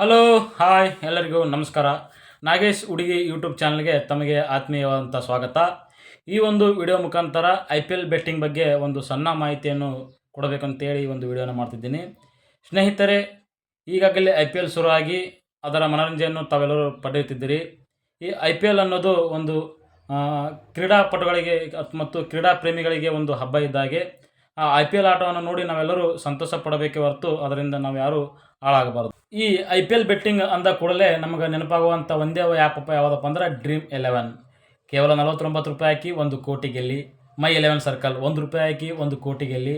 Hello hi ಎಲ್ಲರಿಗೂ ನಮಸ್ಕಾರ. ನಾಗೇಶ್ ಹುಡುಗಿ ಯೂಟ್ಯೂಬ್ ಚಾನಲ್ಗೆ ತಮಗೆ ಆತ್ಮೀಯವಾದಂಥ ಸ್ವಾಗತ. ಈ ಒಂದು ವಿಡಿಯೋ ಮುಖಾಂತರ ಐ ಪಿ ಎಲ್ ಬೆಟ್ಟಿಂಗ್ ಬಗ್ಗೆ ಒಂದು ಸಣ್ಣ ಮಾಹಿತಿಯನ್ನು ಕೊಡಬೇಕಂತೇಳಿ ಈ ಒಂದು ವಿಡಿಯೋನ ಮಾಡ್ತಿದ್ದೀನಿ. ಸ್ನೇಹಿತರೆ, ಈಗಾಗಲೇ ಐ ಪಿ ಎಲ್ ಶುರುವಾಗಿ ಅದರ ಮನೋರಂಜನೆಯನ್ನು ತಾವೆಲ್ಲರೂ ಪಡೆಯುತ್ತಿದ್ದೀರಿ. ಈ ಐ ಪಿ ಎಲ್ ಅನ್ನೋದು ಒಂದು ಕ್ರೀಡಾಪಟುಗಳಿಗೆ ಮತ್ತು ಕ್ರೀಡಾ ಪ್ರೇಮಿಗಳಿಗೆ ಒಂದು ಹಬ್ಬ ಇದ್ದಾಗೆ ಆ ಐ ಪಿ ಎಲ್ ಆಟವನ್ನು ನೋಡಿ ನಾವೆಲ್ಲರೂ ಸಂತೋಷ ಪಡಬೇಕೆ ಹೊರತು ಅದರಿಂದ ನಾವು ಯಾರೂ ಹಾಳಾಗಬಾರ್ದು. ಈ ಐ ಪಿ ಎಲ್ ಬೆಟ್ಟಿಂಗ್ ಅಂದ ಕೂಡಲೇ ನಮಗೆ ನೆನಪಾಗುವಂಥ ಒಂದೇ ಆ್ಯಪಪ್ಪ ಯಾವುದಪ್ಪ ಅಂದ್ರೆ ಡ್ರೀಮ್ ಎಲೆವೆನ್ ಕೇವಲ ನಲವತ್ತೊಂಬತ್ತು ರೂಪಾಯಿ ಹಾಕಿ ಒಂದು ಕೋಟಿ ಗೆಲ್ಲಿ. ಮೈ ಎಲೆವೆನ್ ಸರ್ಕಲ್ ಒಂದು ರೂಪಾಯಿ ಹಾಕಿ ಒಂದು ಕೋಟಿ ಗೆಲ್ಲಿ.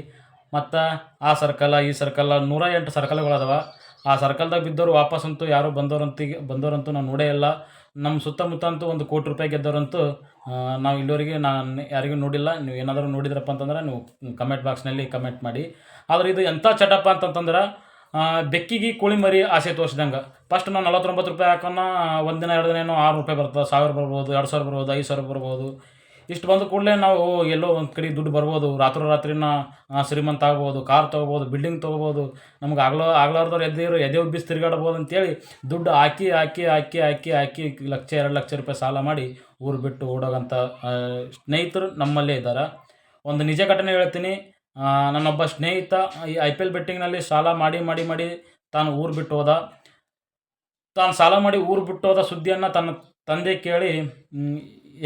ಮತ್ತು ಆ ಸರ್ಕಲ್ ಈ ಸರ್ಕಲ್ ನೂರ ಎಂಟು ಸರ್ಕಲ್ಗಳದಾವ ಆ ಸರ್ಕಲ್ದಾಗ ಬಿದ್ದವರು ವಾಪಸ್ಸಂತೂ ಯಾರು ಬಂದವರಂತೂ ಬಂದವರಂತೂ ನಾವು ನೋಡೇ ಇಲ್ಲ. ನಮ್ಮ ಸುತ್ತಮುತ್ತ ಅಂತೂ ಒಂದು ಕೋಟಿ ರೂಪಾಯಿ ಗೆದ್ದವರಂತೂ ನಾವು ಇಲ್ಲಿವರೆಗೆ ನಾನು ಯಾರಿಗೂ ನೋಡಿಲ್ಲ. ನೀವು ಏನಾದರೂ ನೋಡಿದ್ರಪ್ಪ ಅಂತಂದ್ರೆ ನೀವು ಕಮೆಂಟ್ ಬಾಕ್ಸ್ನಲ್ಲಿ ಕಮೆಂಟ್ ಮಾಡಿ. ಆದರೆ ಇದು ಎಂಥ ಚಟಪ್ಪ ಅಂತಂತಂದ್ರೆ ಬೆಕ್ಕಿಗೆ ಕೋಳಿ ಮರಿ ಆಸೆ ತೋರಿಸಿದಂಗೆ. ಫಸ್ಟ್ ನಾವು ನಲವತ್ತೊಂಬತ್ತು ರೂಪಾಯಿ ಹಾಕೋಣ, ಒಂದಿನ, ಎರಡು ದಿನ ಏನೋ ಆರು ರೂಪಾಯಿ ಬರ್ತದೆ, ಸಾವಿರ ಬರ್ಬೋದು, ಎರಡು ಸಾವಿರ ಬರ್ಬೋದು, ಐದು ಸಾವಿರ ಬರ್ಬೋದು. ಇಷ್ಟು ಬಂದ ಕೂಡಲೇ ನಾವು ಎಲ್ಲೋ ಒಂದು ಕಡೆ ದುಡ್ಡು ಬರ್ಬೋದು. ರಾತ್ರಿ ರಾತ್ರಿನ ಶ್ರೀಮಂತ ಆಗ್ಬೋದು, ಕಾರ್ ತೊಗೋಬೋದು ಬಿಲ್ಡಿಂಗ್ ತೊಗೋಬೋದು. ನಮ್ಗೆ ಆಗ್ಲೋ, ಆಗ್ಲಾರ್ದವ್ರು ಎದ್ದಿರು ಎದೆ ಉಬ್ಬಿಸಿ ತಿರುಗಾಡ್ಬೋದು ಅಂತೇಳಿ ದುಡ್ಡು ಹಾಕಿ ಹಾಕಿ ಹಾಕಿ ಹಾಕಿ ಹಾಕಿ ಲಕ್ಷ, ಎರಡು ಲಕ್ಷ ರೂಪಾಯಿ ಸಾಲ ಮಾಡಿ ಊರು ಬಿಟ್ಟು ಓಡೋಗಂಥ ಸ್ನೇಹಿತರು ನಮ್ಮಲ್ಲೇ ಇದ್ದಾರೆ ಒಂದು ನಿಜ ಘಟನೆ ಹೇಳ್ತೀನಿ. ನನ್ನೊಬ್ಬ ಸ್ನೇಹಿತ ಈ ಐ ಪಿ ಎಲ್ ಬೆಟ್ಟಿಂಗ್ನಲ್ಲಿ ಸಾಲ ಮಾಡಿ ಮಾಡಿ ಮಾಡಿ ತಾನು ಊರು ಬಿಟ್ಟು ಹೋದ. ತಾನು ಸಾಲ ಮಾಡಿ ಊರು ಬಿಟ್ಟು ಹೋದ ಸುದ್ದಿಯನ್ನು ತನ್ನ ತಂದೆ ಕೇಳಿ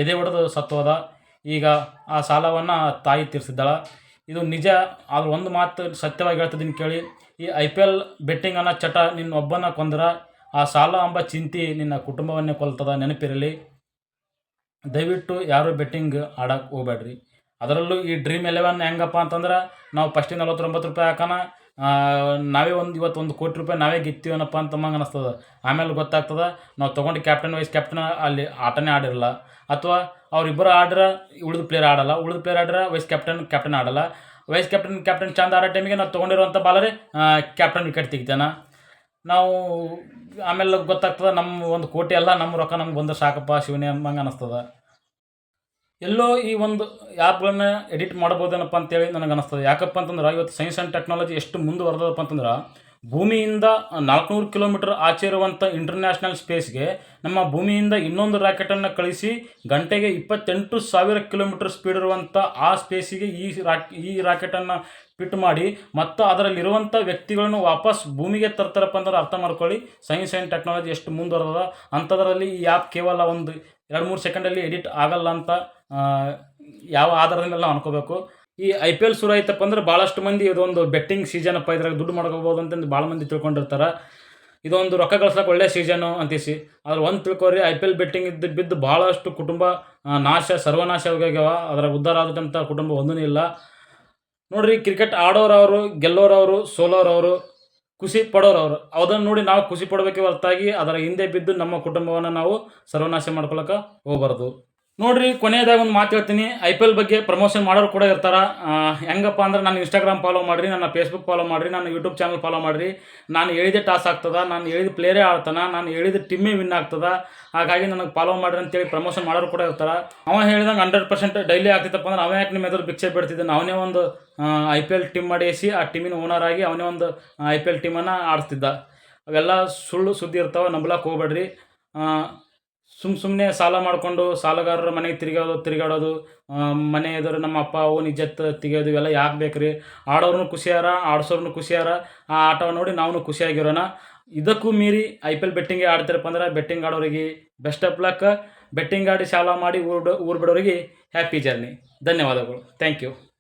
ಎದೆ ಹೊಡೆದು ಸತ್ತು ಹೋದ. ಈಗ ಆ ಸಾಲವನ್ನು ತಾಯಿ ತೀರಿಸಿದ್ದಾಳೆ. ಇದು ನಿಜ, ಆದ್ರೆ ಒಂದು ಮಾತು ಸತ್ಯವಾಗಿ ಹೇಳ್ತಿದ್ದೀನಿ ಕೇಳಿ. ಈ ಐ ಪಿ ಎಲ್ ಬೆಟ್ಟಿಂಗ್ ಅನ್ನೋ ಚಟ ನಿನ್ನ ಒಬ್ಬನ ಕೊಂದ್ರ, ಆ ಸಾಲ ಎಂಬ ಚಿಂತೆ ನಿನ್ನ ಕುಟುಂಬವನ್ನೇ ಕೊಲ್ತದ ನೆನಪಿರಲಿ. ದಯವಿಟ್ಟು ಯಾರು ಬೆಟ್ಟಿಂಗ್ ಆಡಕ್ಕೆ ಹೋಗ್ಬೇಡ್ರಿ. ಅದರಲ್ಲೂ ಈ ಡ್ರೀಮ್ ಎಲೆವೆನ್ ಹೆಂಗಪ್ಪ ಅಂತಂದ್ರೆ ನಾವು ಫಸ್ಟಿಗೆ ನಲ್ವತ್ತೊಂಬತ್ತು ರೂಪಾಯಿ ಹಾಕೋಣ ನಾವೇ ಒಂದು ಇವತ್ತು ಒಂದು ಕೋಟಿ ರೂಪಾಯಿ ನಾವೇ ಗೆತ್ತೀವನಪ್ಪ ಅಂತ ಮಂಗೆ ಅನಿಸ್ತದ. ಆಮೇಲೆ ಗೊತ್ತಾಗ್ತದೆ, ನಾವು ತೊಗೊಂಡು ಕ್ಯಾಪ್ಟನ್ ವೈಸ್ ಕ್ಯಾಪ್ಟನ್ ಅಲ್ಲಿ ಆಟನೇ ಆಡಿರಲ್ಲ, ಅಥವಾ ಅವರಿಬ್ಬರು ಆಡ್ರೆ ಉಳಿದ ಪ್ಲೇಯರ್ ಆಡಲ್ಲ, ಉಳಿದ ಪ್ಲೇಯರ್ ಆಡ್ರೆ ವೈಸ್ ಕ್ಯಾಪ್ಟನ್ ಕ್ಯಾಪ್ಟನ್ ಆಡಲ್ಲ. ವೈಸ್ ಕ್ಯಾಪ್ಟನ್ ಕ್ಯಾಪ್ಟನ್ ಚಂದ ಆಡೋ ಟೈಮಿಗೆ ನಾವು ತೊಗೊಂಡಿರುವಂಥ ಬಾಲರೇ ಕ್ಯಾಪ್ಟನ್ ವಿಕೆಟ್ ತೆಗಿತಾನೆ. ನಾವು ಆಮೇಲೆ ಗೊತ್ತಾಗ್ತದೆ ನಮ್ಮ ಒಂದು ಕೋಟಿ ಎಲ್ಲ ನಮ್ಮ ರೊಕ್ಕ ನಮ್ಗೆ ಬಂದ್ರೆ ಸಾಕಪ್ಪ ಶಿವನೇ ಅಂಬಂಗೆ ಅನಿಸ್ತದ. ಎಲ್ಲೋ ಈ ಒಂದು ಆ್ಯಪ್ಗಳನ್ನ ಎಡಿಟ್ ಮಾಡ್ಬೋದೇನಪ್ಪ ಅಂತೇಳಿ ನನಗೆ ಅನಿಸ್ತದೆ. ಯಾಕಪ್ಪ ಅಂತಂದ್ರೆ ಇವತ್ತು ಸೈನ್ಸ್ ಆ್ಯಂಡ್ ಟೆಕ್ನಾಲಜಿ ಎಷ್ಟು ಮುಂದುವರೆದಪ್ಪ ಅಂತಂದ್ರೆ ಭೂಮಿಯಿಂದ ನಾಲ್ಕುನೂರು ಕಿಲೋಮೀಟರ್ ಆಚೆ ಇರುವಂಥ ಇಂಟರ್ನ್ಯಾಷನಲ್ ಸ್ಪೇಸ್ಗೆ ನಮ್ಮ ಭೂಮಿಯಿಂದ ಇನ್ನೊಂದು ರಾಕೆಟನ್ನು ಕಳಿಸಿ ಗಂಟೆಗೆ ಇಪ್ಪತ್ತೆಂಟು ಸಾವಿರ ಕಿಲೋಮೀಟರ್ ಸ್ಪೀಡ್ ಇರುವಂಥ ಆ ಸ್ಪೇಸಿಗೆ ಈ ರಾಕ್ ಈ ರಾಕೆಟನ್ನು ಫಿಟ್ ಮಾಡಿ ಮತ್ತು ಅದರಲ್ಲಿರುವಂಥ ವ್ಯಕ್ತಿಗಳನ್ನು ವಾಪಸ್ ಭೂಮಿಗೆ ತರ್ತಾರಪ್ಪ ಅಂದ್ರೆ ಅರ್ಥ ಮಾಡ್ಕೊಳ್ಳಿ. ಸೈನ್ಸ್ ಆ್ಯಂಡ್ ಟೆಕ್ನಾಲಜಿ ಎಷ್ಟು ಮುಂದುವರೆದ ಅಂಥದ್ರಲ್ಲಿ ಈ ಆ್ಯಪ್ ಕೇವಲ ಒಂದು ಎರಡು ಮೂರು ಸೆಕೆಂಡಲ್ಲಿ ಎಡಿಟ್ ಆಗಲ್ಲ ಅಂತ ಯಾವ ಆಧಾರದಿಂದ ಅನ್ಕೋಬೇಕು. ಈ ಐ ಪಿ ಎಲ್ ಶುರು ಆಯ್ತಪ್ಪ ಅಂದ್ರೆ ಭಾಳಷ್ಟು ಮಂದಿ ಇದೊಂದು ಬೆಟ್ಟಿಂಗ್ ಸೀಸನ್ ಅಪ್ಪ, ಇದ್ರಾಗ ದುಡ್ಡು ಮಾಡ್ಕೋಬೋದು ಅಂತಂದು ಭಾಳ ಮಂದಿ ತಿಳ್ಕೊಂಡಿರ್ತಾರೆ. ಇದೊಂದು ರೊಕ್ಕ ಗಳಿಸ್ಲಕ್ಕೆ ಒಳ್ಳೆ ಸೀಸನು ಅಂತಿಸಿ. ಆದ್ರೆ ಒಂದು ತಿಳ್ಕೊರಿ ಐ ಪಿ ಎಲ್ ಬೆಟ್ಟಿಂಗ್ ಇದ್ದು ಬಿದ್ದು ಭಾಳಷ್ಟು ಕುಟುಂಬ ನಾಶ, ಸರ್ವನಾಶ ಆಗ್ಯಾವ ಅದರ ಉದ್ಧಾರ ಆದಂಥ ಕುಟುಂಬ ಒಂದೂ ಇಲ್ಲ. ನೋಡ್ರಿ ಕ್ರಿಕೆಟ್ ಆಡೋರವರು, ಗೆಲ್ಲೋರವರು, ಸೋಲೋರವರು, ಖುಷಿ ಪಡೋರವರು. ಅದನ್ನು ನೋಡಿ ನಾವು ಖುಷಿ ಪಡಬೇಕೆ ಹೊರತಾಗಿ ಅದರ ಹಿಂದೆ ಬಿದ್ದು ನಮ್ಮ ಕುಟುಂಬವನ್ನು ನಾವು ಸರ್ವನಾಶ ಮಾಡ್ಕೊಳಕ್ಕೆ ಹೋಗ್ಬಾರ್ದು. ನೋಡ್ರಿ, ಕೊನೆಯದಾಗ ಒಂದು ಮಾತು ಹೇಳ್ತೀನಿ. ಐ ಪಿ ಎಲ್ ಬಗ್ಗೆ ಪ್ರಮೋಷನ್ ಮಾಡೋರು ಕೂಡ ಇರ್ತಾರ. ಹೆಂಗಪ್ಪ ಅಂದ್ರೆ ನಾನು ಇನ್ಸ್ಟಾಗ್ರಾಮ್ ಫಾಲೋ ಮಾಡಿರಿ, ನನ್ನ ಫೇಸ್ಬುಕ್ ಫಾಲೋ ಮಾಡಿರಿ, ನನ್ನ ಯೂಟ್ಯೂಬ್ ಚಾನಲ್ ಫಾಲೋ ಮಾಡಿರಿ. ನಾನು ಹೇಳಿದ ಟಾಸ್ ಆಗ್ತದ, ನಾನು ಹೇಳಿದ ಪ್ಲೇಯರೇ ಆಡ್ತಾನೆ, ನಾನು ಹೇಳಿದ ಟೀಮೇ ವಿನ್ ಆಗ್ತದ. ಹಾಗಾಗಿ ನನಗೆ ಫಾಲೋ ಮಾಡ್ರಿ ಅಂತೇಳಿ ಪ್ರಮೋಷನ್ ಮಾಡೋರು ಕೂಡ ಇರ್ತಾರ. ಅವ ಹೇಳಿದಂಗೆ ಹಂಡ್ರೆಡ್ ಪರ್ಸೆಂಟ್ ಡೈಲಿ ಆಗ್ತಿತ್ತಪ್ಪ ಅಂದ್ರೆ ಅವ ಯಾಕೆ ನಿಮ್ಮ ಎದುರು ಭಿಕ್ಷೆ ಬಿಡ್ತಿದ್ದಾನೆ ಅವನೇ ಒಂದು ಐ ಪಿ ಎಲ್ ಟೀಮ್ ಮಾಡಿಸಿ ಆ ಟೀಮಿನ ಓನರ್ ಆಗಿ ಅವನೇ ಒಂದು ಐ ಪಿ ಎಲ್ ಟೀಮನ್ನು ಆಡ್ತಿದ್ದ. ಅವೆಲ್ಲ ಸುಳ್ಳು ಸುದ್ದಿ ಇರ್ತಾವೆ ನಂಬಲಕ್ಕೆ ಹೋಗ್ಬೇಡ್ರಿ. ಸುಮ್ಮ ಸುಮ್ಮನೆ ಸಾಲ ಮಾಡಿಕೊಂಡು ಸಾಲಗಾರರ ಮನೆಗೆ ತಿರುಗಾಡೋದು ತಿರುಗಾಡೋದು ಮನೆ ಎದುರು ನಮ್ಮ ಅಪ್ಪ ಅವು ಇಜ್ಜತ್ ತೆಗಿಯೋದು ಇವೆಲ್ಲ ಯಾಕೆ ಬೇಕ್ರಿ? ಆಡೋರ್ನು ಖುಷಿಯಾರ, ಆಡ್ಸೋರ್ನು ಖುಷಿಯಾರ, ಆ ಆಟ ನೋಡಿ ನಾವು ಖುಷಿಯಾಗಿರೋಣ. ಇದಕ್ಕೂ ಮೀರಿ ಐ ಪಿ ಎಲ್ ಬೆಟ್ಟಿಂಗ್ ಆಡ್ತಿರಪ್ಪ ಅಂದ್ರೆ ಬೆಟ್ಟಿಂಗ್ ಆಡೋರಿಗೆ ಬೆಸ್ಟ್ ಆಫ್ ಲಕ್. ಬೆಟ್ಟಿಂಗ್ ಆಡಿ ಸಾಲ ಮಾಡಿ ಊರು ಊರು ಬಿಡೋರಿಗೆ ಹ್ಯಾಪಿ ಜರ್ನಿ. ಧನ್ಯವಾದಗಳು. Thank you.